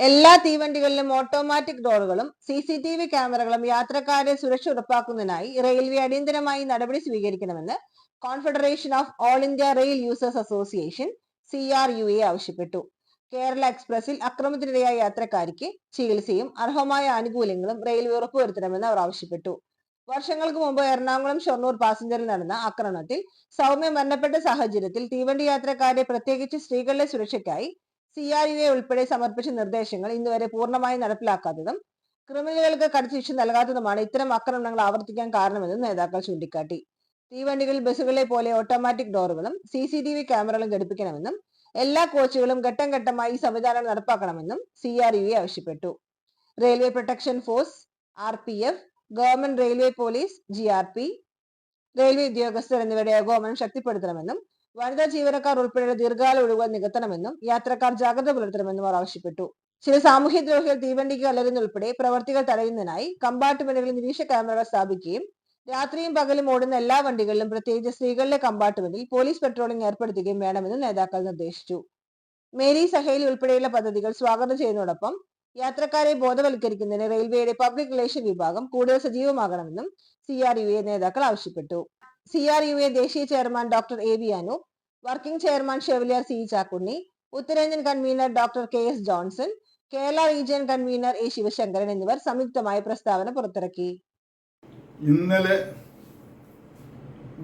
എല്ലാ തീവണ്ടികളിലും ഓട്ടോമാറ്റിക് ഡോറുകളും സി സി ടി വി ക്യാമറകളും യാത്രക്കാരെ സുരക്ഷ ഉറപ്പാക്കുന്നതിനായി റെയിൽവേ അടിയന്തരമായി നടപടി സ്വീകരിക്കണമെന്ന് confederation of all India rail users association C R U A ആവശ്യപ്പെട്ടു. കേരള എക്സ്പ്രസിൽ അക്രമത്തിനിരയായ യാത്രക്കാർക്ക് ചികിത്സയും അർഹമായ ആനുകൂല്യങ്ങളും റെയിൽവേ ഉറപ്പുവരുത്തണമെന്ന് അവർ ആവശ്യപ്പെട്ടു. വർഷങ്ങൾക്ക് മുമ്പ് എറണാകുളം ഷൊർണൂർ പാസഞ്ചറിൽ നടന്ന ആക്രമണത്തിൽ സൗമ്യ മരണപ്പെട്ട സാഹചര്യത്തിൽ തീവണ്ടി യാത്രക്കാരെ പ്രത്യേകിച്ച് സ്ത്രീകളുടെ സുരക്ഷയ്ക്കായി സി ആർ യു എ ഉൾപ്പെടെ സമർപ്പിച്ച നിർദ്ദേശങ്ങൾ ഇന്നുവരെ പൂർണമായി നടപ്പിലാക്കാത്തതും ക്രിമിനലുകൾക്ക് കടുശിക്ഷ നൽകാത്തതുമാണ് ഇത്തരം ആക്രമണങ്ങൾ ആവർത്തിക്കാൻ കാരണമെന്നും നേതാക്കൾ ചൂണ്ടിക്കാട്ടി. തീവണ്ടികളിൽ ബസ്സുകളെ പോലെ ഓട്ടോമാറ്റിക് ഡോറുകളും സി സി ടി വി ക്യാമറകളും ഘടിപ്പിക്കണമെന്നും എല്ലാ കോച്ചുകളും ഘട്ടം ഘട്ടമായി ഈ സംവിധാനം നടപ്പാക്കണമെന്നും സി ആർ യു എ ആവശ്യപ്പെട്ടു. Railway protection force R P F government railway police G R P railway ഉദ്യോഗസ്ഥർ എന്നിവരുടെ ഏകോപനം ശക്തിപ്പെടുത്തണമെന്നും വനിതാ ജീവനക്കാർ ഉൾപ്പെടെയുള്ള ദീർഘകാല ഒഴിവുകൾ നികത്തണമെന്നും യാത്രക്കാർ ജാഗ്രത പുലർത്തണമെന്നും അവർ ആവശ്യപ്പെട്ടു. ചില സാമൂഹ്യ ദ്രോഹികൾ തീവണ്ടിക്ക് കലരുന്നുൾപ്പെടെ പ്രവർത്തികൾ തടയുന്നതിനായി കമ്പാർട്ട്മെന്റുകളിൽ നിരീക്ഷ ക്യാമറകൾ സ്ഥാപിക്കുകയും രാത്രിയും പകലും ഓടുന്ന എല്ലാ വണ്ടികളിലും പ്രത്യേകിച്ച് സ്ത്രീകളുടെ കമ്പാർട്ട്മെന്റിൽ പോലീസ് പെട്രോളിംഗ് ഏർപ്പെടുത്തുകയും വേണമെന്ന് നേതാക്കൾ നിർദ്ദേശിച്ചു. മേരി സഹേലി ഉൾപ്പെടെയുള്ള പദ്ധതികൾ സ്വാഗതം ചെയ്യുന്നതോടൊപ്പം യാത്രക്കാരെ ബോധവൽക്കരിക്കുന്നതിന് റെയിൽവേയുടെ പബ്ലിക് റിലേഷൻ വിഭാഗം കൂടുതൽ സജീവമാകണമെന്നും സി ആർ യു എ നേതാക്കൾ ആവശ്യപ്പെട്ടു. സി ആർ യു എ ദേശീയ chairman doctor A V Anu working chairman chevalier C Chakkunni ഉത്തരേന്ത്യൻ convener doctor K S Johnson Kerala region convener A Sivasankaran എന്നിവർ സംയുക്തമായി പ്രസ്താവന പുറത്തിറക്കി. ഇന്നലെ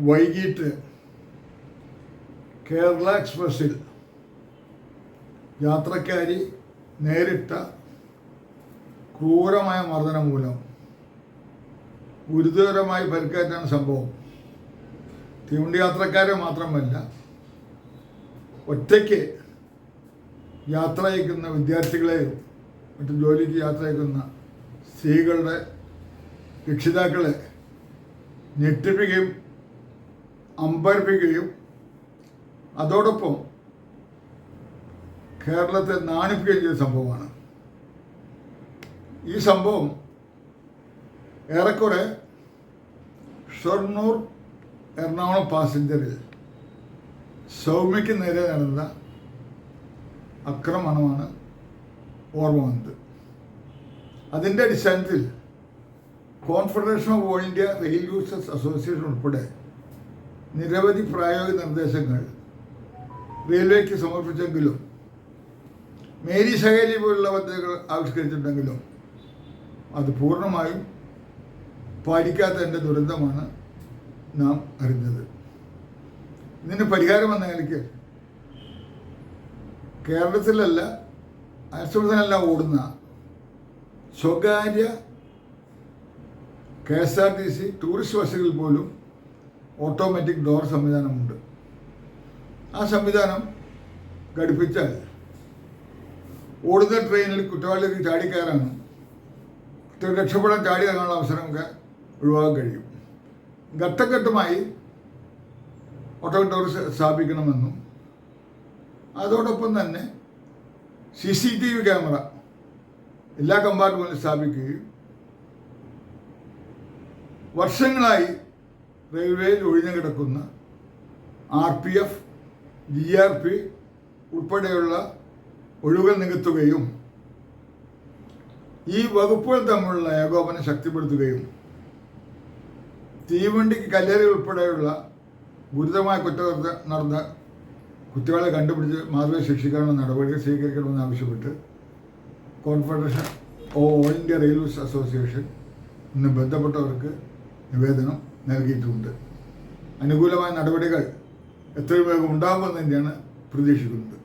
വൈകിട്ട് കേരള എക്സ്പ്രസിൽ യാത്രക്കാരി നേരിട്ട ക്രൂരമായ മർദ്ദനം മൂലം ഗുരുതരമായി പരിക്കേറ്റാണ് സംഭവം. തീവണ്ടി യാത്രക്കാരെ മാത്രമല്ല ഒറ്റയ്ക്ക് യാത്ര അയക്കുന്ന വിദ്യാർത്ഥികളെയും മറ്റും ജോലിക്ക് യാത്ര അയക്കുന്ന സ്ത്രീകളുടെ രക്ഷിതാക്കളെ ഞെട്ടിപ്പിക്കുകയും അമ്പരപ്പിക്കുകയും അതോടൊപ്പം കേരളത്തെ നാണിപ്പിക്കുകയും ചെയ്ത സംഭവമാണ്. ഈ സംഭവം ഏറെക്കുറെ ഷൊർണൂർ എറണാകുളം പാസഞ്ചറിൽ സൗമ്യയ്ക്ക് നേരെ നടന്ന അക്രമണമാണ് ഓർമ്മ വന്നത്. അതിന്റെ അടിസ്ഥാനത്തിൽ confederation of all India rail users association ഉൾപ്പെടെ നിരവധി പ്രായോഗിക നിർദ്ദേശങ്ങൾ റെയിൽവേക്ക് സമർപ്പിച്ചെങ്കിലും മേരി സഹേലി പോലുള്ള പദ്ധതികൾ ആവിഷ്കരിച്ചിട്ടുണ്ടെങ്കിലും അത് പൂർണമായും പാലിക്കാത്തതിന്റെ ദുരന്തമാണ്. നാം അറിഞ്ഞത്. ഇതിന് പരിഹാരം എന്ന നിലയ്ക്ക് കേരളത്തിലല്ല അയൽസംസ്ഥാനമല്ല ഓടുന്ന സ്വകാര്യ K S R T C tourist ബസ്സുകളിൽ പോലും ഓട്ടോമാറ്റിക് ഡോർ സംവിധാനമുണ്ട്. ആ സംവിധാനം ഘടിപ്പിച്ചാൽ ഓടുന്ന ട്രെയിനിൽ കുറ്റവാളിക്ക് ചാടിക്കയറാനും രക്ഷപ്പെടാൻ ചാടി ഇറങ്ങാനുള്ള അവസരമൊക്കെ ഒഴിവാക്കാൻ കഴിയും. ഘട്ടം ഘട്ടമായി ഓട്ടോമാറ്റിക് ഡോർ സ്ഥാപിക്കണമെന്നും അതോടൊപ്പം തന്നെ C C T V camera എല്ലാ കമ്പാർട്ട്മെന്റിലും സ്ഥാപിക്കുകയും വർഷങ്ങളായി റെയിൽവേയിൽ ഒഴിഞ്ഞു കിടക്കുന്ന R P F G R P ഉൾപ്പെടെയുള്ള ഒഴിവുകൾ നികത്തുകയും ഈ വകുപ്പുകൾ തമ്മിലുള്ള ഏകോപനം ശക്തിപ്പെടുത്തുകയും തീവണ്ടിക്ക് കല്ലേറി ഉൾപ്പെടെയുള്ള ഗുരുതരമായ കുറ്റകൃത്യ നടന്ന കുറ്റവാളെ കണ്ടുപിടിച്ച് മാതൃക ശിക്ഷിക്കാനുള്ള നടപടികൾ സ്വീകരിക്കണമെന്ന് ആവശ്യപ്പെട്ട് confederation all India railways association ഇന്ന് ബന്ധപ്പെട്ടവർക്ക് നിവേദനം നൽകിയിട്ടുണ്ട്. അനുകൂലമായ നടപടികൾ എത്രയും വേഗം ഉണ്ടാകുമെന്ന് തന്നെയാണ് പ്രതീക്ഷിക്കുന്നത്.